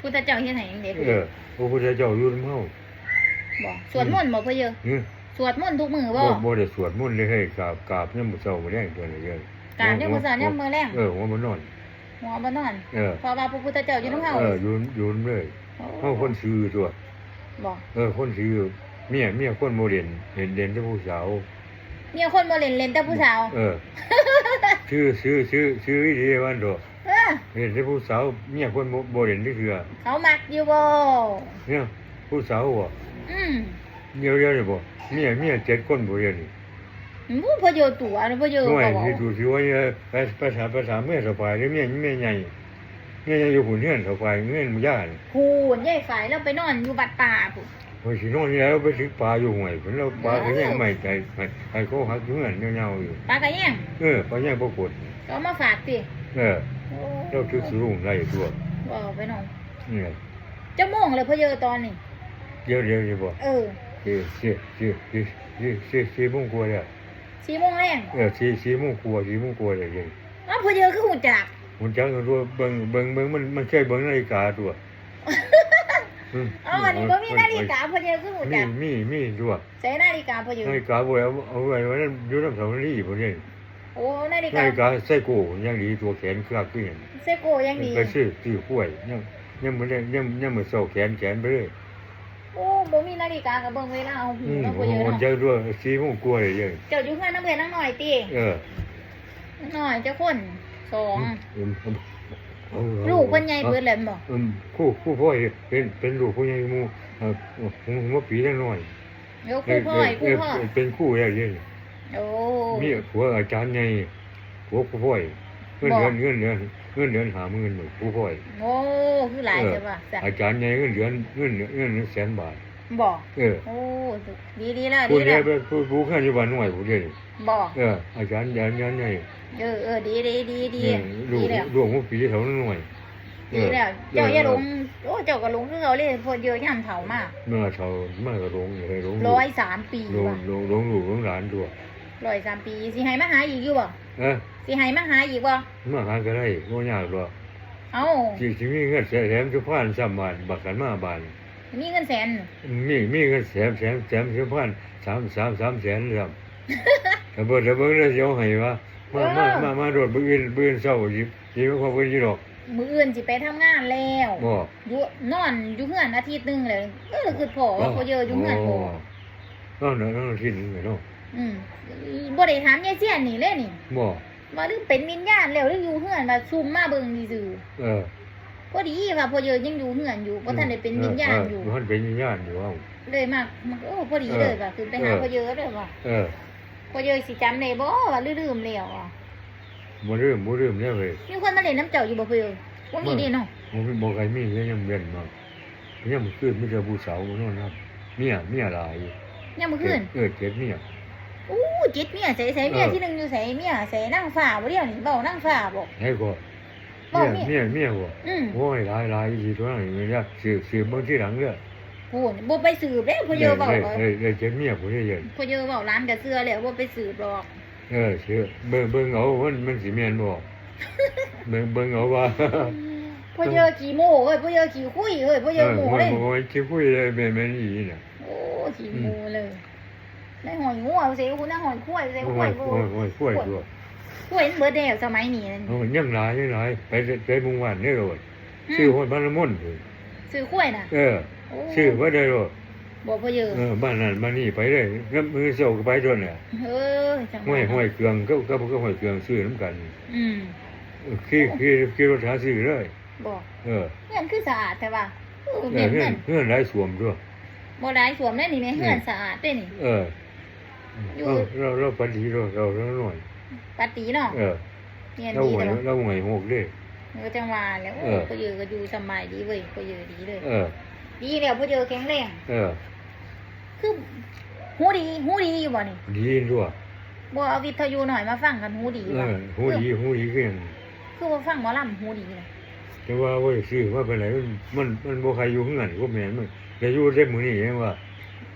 พุทธเจ้าเฮ็ดให้จังได๋เออพระพุทธเจ้าอยู่นำเฮาบ่สวดมนต์บ่พ่อเยอะเอ้อสวดมนต์ทุกมื้อบ่บ่บ่ได้สวดมนต์เลยเฮ้ยกราบกราบยามมื้อเช้ามื้อแลงตัวนี้เด้อกราบยามมื้อเช้ายามมื้อแลงเออหัวมันนอน หัวบ่นอนเออเพราะว่าพระพุทธเจ้าอยู่นำเฮาเอออยู่อยู่นำเลยโอ้เฮาคนซื้อตัวบ่เออคนซื้อเมียเมียคนโมเรียนเห็นเด่นแต่ผู้สาวมีคนบ่เล่นเล่นแต่ผู้สาวเออซื้อซื้อซื้อซื้ออีดีวันโดเออ เห็นแต่ผู้สาวเมียคนโมเรียนนี่คือเขามักอยู่บ่เนี่ยผู้สาวบ่อืมเดียวเดียวนี่บ่เมียเมียเจ็ดคนบ่เรียนนี่บ่พ่อเยอะตัวนะพ่อเยอะหน่วยก็บอกที่ดูสิว่าเนี่ยไปภาษาภาษาเมียสบายแล้วเมียเมียใหญ่เมียใหญ่อยู่หุ่นเฮือนสบายเงินมันยากพูนยายฝ่ายเราไปนอนอยู่บัดป่าพุ่นพอสินอนนี่แล้วไปถึงปลาอยู่ห่วยเพิ่นเราปลาก็ยังไม่ใจให้ให้เขาหักอยู่เงินยาวๆอยู่ปลากระแยงเออปลายังบ่กดก็เอามาฝากติเออโอ้ เราคือสูงได้ตัวบ่ไปนอนนี่จะโมงเลยพ่อเยอะตอนนี้เดี๋ยวเดี๋ยวเดี๋ยวบ่เออสี่สี่สี่สี่สี่สี่สี่โมงกว่าเนี่ยสี่โมงแรงเออสี่สี่โมงกว่าสี่โมงกว่าเลยยังอ้าวพ่อเยอะคือหูจักมันจังกันว่าเบิ่งเบิ่งเบิ่งมันมันใช่เบิ่งนาฬิกาตัวอืมอ๋อวันนี้บ่มีนาฬิกาพ่อเยอะคือหูมีจักมีมีตัวใส่นาฬิกาพ่อเยอะนาฬิกาบ่เอาเอาไว้ไว้นั่นอยู่นำสาวรีบ่เนี่ย โอ้นาฬินากาฬิกาใส่โกยังดีตัวแขนเครือขึ้นเซโกยังดีไปซื้อซื้อกล้วยยังยังบ่ได้ยังยังบ่เซาแขนแขนไปเลยโอ้บ่มีนาฬิกากับเบิ่งเวลาเอาหูอืมเนาะโอ้พ่อเยอะมันเนาะจังด้วยสี่โมงกว่าเลยยังเจ้าอยู่เฮือนน้ำเพื่อนนั่งหน่อยติเออหน่อยเจ้าคนสองอืมเอาลูกเพิ่นใหญ่เบิดแล้วบ่อืมคู่คู่พ่อเป็นเป็นลูกผู้ใหญ่หมู่เอ่อผมผมว่าปีละน้อยเดี๋ยวครูพ่อยครูพ่อเเป็นคู่แล้วเด้ โอ้มีผัวอาจารย์ใหญ่ผัวผู้พ่อยเงินเดือนเงินเดือนเงินเดือนหาหมื่นหนึ่งผู้พ่อยโอ้คือหลายใช่ป่ะจ้ะอาจารย์ใหญ่เงินเดือนเงินเดือนเงินเดือนแสนบาทบอกเออโอ้ดีดีแล้วผู้ดีใหญ่แล้วเป็นผู้ผู้ข้าอยู่บ้านหน่วยผู้เดียวนี่บอกเอออาจารย์อาจารย์ใหญ่เออเออดีดีดีดีเออลูดีกแล้วลูกผู้ปีเท่านั้นหน่วยดีแล้วเจ้าอย่าหลงโอ้เจ้าก็หลงคือเขาเลยพอเยอะย่ำเถามากเมื่อเท่ามากก็ลงเลยลงร้อยสามปีลงว่ะลงลงลูกลงหลานตัว ร้อยสามปีสิให้มาหาอีกอยู่บ่เออสิให้มาหาอีกบ่มาหาก็ได้บ่ยากหรอกเอ้าสิสิมีเงินแสนสิพานสามบาทบักกันมาบาทมีเงินแสนมีมีเงินแสนแสนแสนสิพานสามสามสามแสนครับแต่เบิดแต่เบิ่งแล้วสิเอาให้ว่ามามามามาโดดบื้ออื่นบื้ออื่นเช้าสิสิบ่เขาเพิ่นสิดอกมื้ออื่นสิไปทำงานแล้วบ่อยู่นอนอยู่เฮือนอาทิตย์หนึงเลยเออคือพ่อว่าพอเยอะอยู่เฮือนพ่อนอนนอนที่นึงเนาะ อืมบ่ได้ถามยายเสียนนี่เลยนี่บ่ว่าหรือเป็นวิญญาณแล้วหรืออยู่เฮือนมาซุ่มมาเบิ่งซื่อเออๆพอดีว่าพอเยอะยังอยู่เฮือนอยู่บ่ทันได้เป็นวิญญาณอยู่เมันเป็นวิญญาณอยู่เอ้าเลยมากมันก็โอ้พอดีเลยว่าคือไปหาพอเยอะเลยว่าเออพอเยอะสิจำได้บ่ว่าลืมๆแล้วอะบ่ลืมบ่ลืมแล้วเว้ยมีคนมาเล่นน้ำเจ้าอยู่บ่เพิ่นบ่มีเด้เนาะบ่มีบ่ใครมีก็ยังเว้นมายังบ่ขึ้นมีแต่ผู้สาวบ่นอนครับเมียเมียหลายยามมื้อคืนเออเจ็ดเมีย อู้จิตเมียใส่ใส่เมียที่หนึงอยู่ใส่เมียใส่นั่งฟ้าบ่เดียวนี่เว้านั่งฟ้าบ่ให้ก็บ่เมียมีเมียเมียบ่อืมโอ้ยหลายหลายสิตัวนั้นนี่เนี่ยสืบสืบเบิ่งที่หลังเด้อโอ้บ่ไปสืบเด้พอเยอะเว้าเอ้ยก็เอ้ยเอ้ยเจ็ดเมียผู้นี้เย็นพอเยอะเว้าร้านก็เชื่อแล้วบ่ไปสืบหรอกเออเชื่อเบิ่งเบิ่งเอามันมันสิแม่นบ่เบิ่งเบิ่งเอาว่าพอเยอะขี้โม้เอ้ยพอเยอะขี้คุยเอ้ยพอเยอะโม้เลยโอ้ยคิดคุยเลยแม่นแม่นอีน่ะโอ้ขี้โม้เลย ในหอยงัวเสียคุณในหอยคุ้ยเสียโอ้คุ้ยยโอ้ยโอ้ยคุยตัวคุ้ยเบิดแล้วสมัยนี้นั่นโอ้ยยังหลายยังหลายไปไปมุ่งวันนี่โลดชื่อฮอดบ้านละมุนพุ่นซื้อคุ้ยน่ะเออโอ้ชื่อบ่ได้โลดบ่พอเยอะเออบ้านนั้นบ้านนี้ไปเลยน้ำมือเศร้าก็ไปด้วยเนี่ยเออจังห้วยห้วยเครื่องก็ก็ก็ห้วยเครื่องซื้อน้ำกันอืมเออขี่ขี่ขี่รถหาซื้อเลยบ่เออเฮือนคือสะอาดแต่ว่าเออเอแม่อนเงื่เฮืออนนเงื่อนหลายสวมด้วยบ่ได้สวมได้นี่แม่เฮือนสะอาดเด้นี่ เออ อยู่เออเราเราปฏิเราเราเราหน่อยปาตีเนาะเออเรียนเราดีหวยแล้วเราหวยหกเด้มันก็จังว่าแล้วโอ้เออพอเยอะก็อยู่สบายดีเว้ยพอเยอะดีเลยเออ ดีแล้วพอเยอะแข็งแรงเออ คือหูดีหูดีอยู่บ่นี่ดีด้วยบ่เอาวิทยุหน่อยมาฟังกันหูดีเอบ่อหูดีหูดีขึ้นคือว่าฟังหมอลำหูดีเลยแต่ว่าว่าซื้อว่าเป็นไรมันมันบ่ใครอยู่ข้างนั้นก็แม่นมันแต่อยู่ได้มื้อนี้เองว่า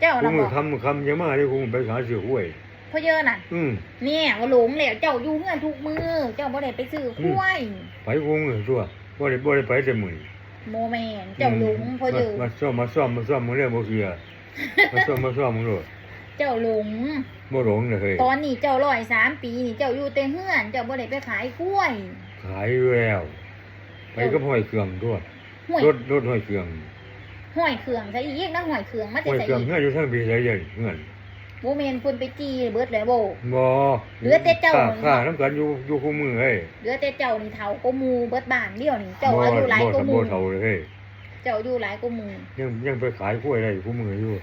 เจ้ากูน่ะมืบออกคำคำจะมาได้กูไปหาซื้อหวยพอเยอะน่ะ อืม เนี่ยว่าหลงแล้วเจ้าอยู่เฮือนทุกมือ เจ้าบ่ได้ไปซื้ออืมกล้วยไปกูมือตัวบ่ได้บ่ได้ไปแต่มื้อนี้โมเมนเจ้าหลงพออยู่มาซ่อมมาซ่อมมาซ่อมมึงเรียกบ่เชื่อมาซ่อมมาซ่อมมึงโลดเจ้าหลง บ่หลงเลยเฮ้ยตอนนี้เจ้าร้อยสามปีนี่เจ้าอยู่แต่เฮือน เจ้าบ่ได้ไปขายกล้วยขายอยู่แล้ว ไปก็ห้อยเครื่องด้วย ห้วยรถรถห้อยเครื่อง ห้อยเครื่องซะอีกนะห้อยเครื่องมาแต่ห้อยใส่เครื่องอีกเฮือนอยู่ทางบีไสใหญ่เฮือนโมเมนพุ่นไปจีเบิดเลยโบ บ่เหลือแต่เจ้าค่ค่าน้ำกันอยู่อยู่คู่มือเฮ้ยเหลือแต่เจ้านี่เฒ่าก็มูเบิดบ้านเดียวนี่เจ้าอายุหลายบ่ก็มูบ่เท่าเลยเฮ้ยเจ้าอายุหลายก็มู ยังยังไปขายกล้วยได้คู่มืออยู่